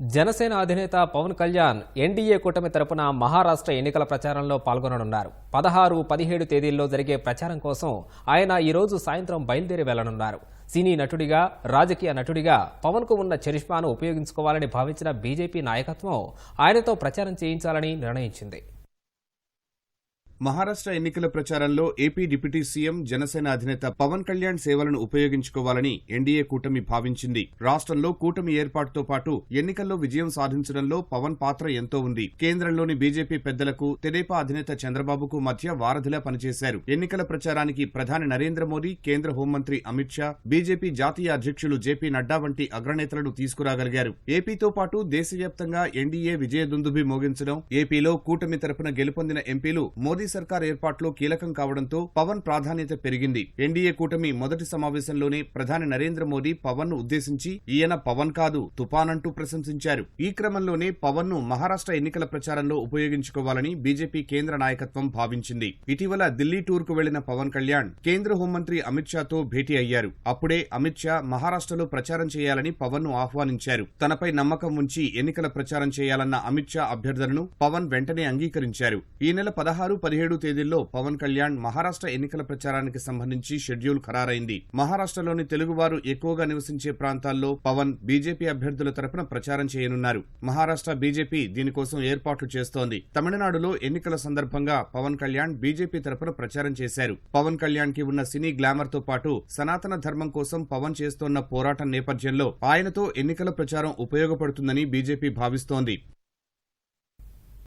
జనసేన అధినేత పవన్ కళ్యాణ్ ఎన్డీఏ కూటమి తరపున మహారాష్ట్ర ఎన్నికల ప్రచారంలో పాల్గొననున్నారు. పదహారు పదిహేడు తేదీల్లో జరిగే ప్రచారం కోసం ఆయన ఈరోజు సాయంత్రం బయలుదేరి వెళ్ళనున్నారు. సినీ నటుడిగా రాజకీయ నటుడిగా పవన్కు ఉన్న చరిష్మాను ఉపయోగించుకోవాలని భావించిన బీజేపీ నాయకత్వం ఆయనతో ప్రచారం చేయించాలని నిర్ణయించింది. మహారాష్ట్ర ఎన్నికల ప్రచారంలో ఏపీ డిప్యూటీ సీఎం జనసేన అధినేత పవన్ కళ్యాణ్ సేవలను ఉపయోగించుకోవాలని ఎన్డీఏ కూటమి భావించింది. రాష్ట్రంలో కూటమి ఏర్పాటుతో పాటు ఎన్నికల్లో విజయం సాధించడంలో పవన్ పాత్ర ఎంతో ఉంది. కేంద్రంలోని బీజేపీ పెద్దలకు తెదేపా అధినేత చంద్రబాబుకు మధ్య వారధిలా పనిచేశారు. ఎన్నికల ప్రచారానికి ప్రధాని నరేంద్ర మోదీ కేంద్ర హోంమంత్రి అమిత్ షా బీజేపీ జాతీయ అధ్యక్షులు జేపీ నడ్డా వంటి అగ్రనేతలను తీసుకురాగలిగారు. ఏపీతో పాటు దేశవ్యాప్తంగా ఎన్డీఏ విజయదుందుభి మోగించడం ఏపీలో కూటమి తరపున గెలుపొందిన ఎంపీలు మోదీ సర్కార్ ఏర్పాట్లో కీలకం కావడంతో పవన్ ప్రాధాన్యత పెరిగింది. ఎన్డీఏ కూటమి మొదటి సమావేశంలోనే ప్రధాని నరేంద్ర మోదీ పవన్ను ఉద్దేశించి ఈయన పవన్ కాదు తుపాన్ అంటూ ప్రశంసించారు. ఈ క్రమంలోనే పవన్ను మహారాష్ట్ర ఎన్నికల ప్రచారంలో ఉపయోగించుకోవాలని బీజేపీ కేంద్ర నాయకత్వం భావించింది. ఇటీవల ఢిల్లీ టూర్కు వెళ్ళిన పవన్ కళ్యాణ్ కేంద్ర హోంమంత్రి అమిత్ షాతో భేటీ అయ్యారు. అప్పుడే అమిత్ షా మహారాష్ట్రలో ప్రచారం చేయాలని పవన్ను ఆహ్వానించారు. తనపై నమ్మకం ఉంచి ఎన్నికల ప్రచారం చేయాలన్న అమిత్ షా అభ్యర్థనను పవన్ వెంటనే అంగీకరించారు. ఈ నెల పదహారు పదిహేడు తేదీల్లో పవన్ కళ్యాణ్ మహారాష్ట్ర ఎన్నికల ప్రచారానికి సంబంధించి షెడ్యూల్ ఖరారైంది. మహారాష్ట్రలోని తెలుగువారు ఎక్కువగా నివసించే ప్రాంతాల్లో పవన్ బీజేపీ అభ్యర్థుల తరపున ప్రచారం చేయనున్నారు. మహారాష్ట్ర బీజేపీ దీనికోసం ఏర్పాట్లు చేస్తోంది. తమిళనాడులో ఎన్నికల సందర్భంగా పవన్ కళ్యాణ్ బీజేపీ తరపున ప్రచారం చేశారు. పవన్ కళ్యాణ్కి ఉన్న సినీ గ్లామర్తో పాటు సనాతన ధర్మం కోసం పవన్ చేస్తోన్న పోరాటం నేపథ్యంలో ఆయనతో ఎన్నికల ప్రచారం ఉపయోగపడుతుందని బీజేపీ భావిస్తోంది.